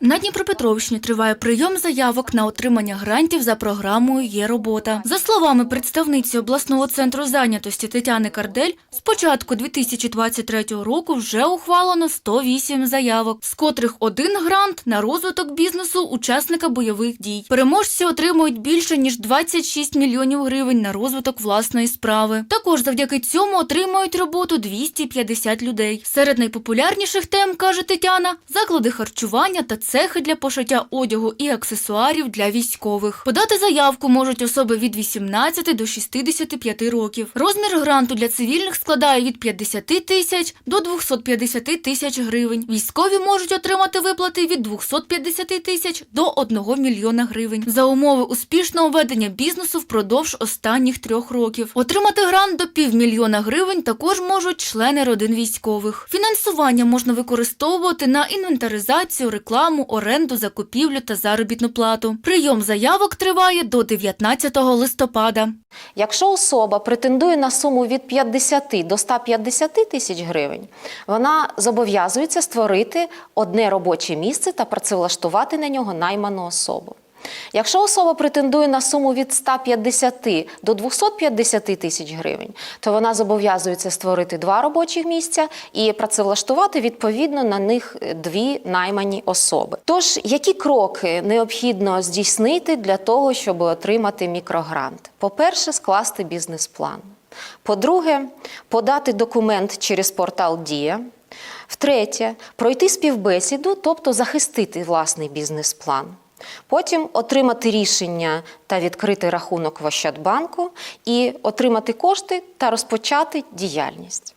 На Дніпропетровщині триває прийом заявок на отримання грантів за програмою Є робота. За словами представниці обласного центру зайнятості Тетяни Кардель, з початку 2023 року вже ухвалено 108 заявок, з котрих один грант на розвиток бізнесу учасника бойових дій. Переможці отримують більше ніж 26 мільйонів гривень на розвиток власної справи. Також завдяки цьому отримують роботу 250 людей. Серед найпопулярніших тем каже Тетяна: заклади харчування та цехи для пошиття одягу і аксесуарів для військових. Подати заявку можуть особи від 18 до 65 років. Розмір гранту для цивільних складає від 50 тисяч до 250 тисяч гривень. Військові можуть отримати виплати від 250 тисяч до 1 мільйона гривень за умови успішного ведення бізнесу впродовж останніх трьох років. Отримати грант до півмільйона гривень також можуть члени родин військових. Фінансування можна використовувати на інвентаризацію, рекламу, оренду, закупівлю та заробітну плату. Прийом заявок триває до 19 листопада. Якщо особа претендує на суму від 50 до 150 тисяч гривень, вона зобов'язується створити одне робоче місце та працевлаштувати на нього найману особу. Якщо особа претендує на суму від 150 до 250 тисяч гривень, то вона зобов'язується створити два робочих місця і працевлаштувати відповідно на них дві наймані особи. Тож, які кроки необхідно здійснити для того, щоб отримати мікрогрант? По-перше, скласти бізнес-план. По-друге, подати документ через портал Дія. Втретє, пройти співбесіду, тобто захистити власний бізнес-план. Потім отримати рішення та відкрити рахунок в Ощадбанку і отримати кошти та розпочати діяльність.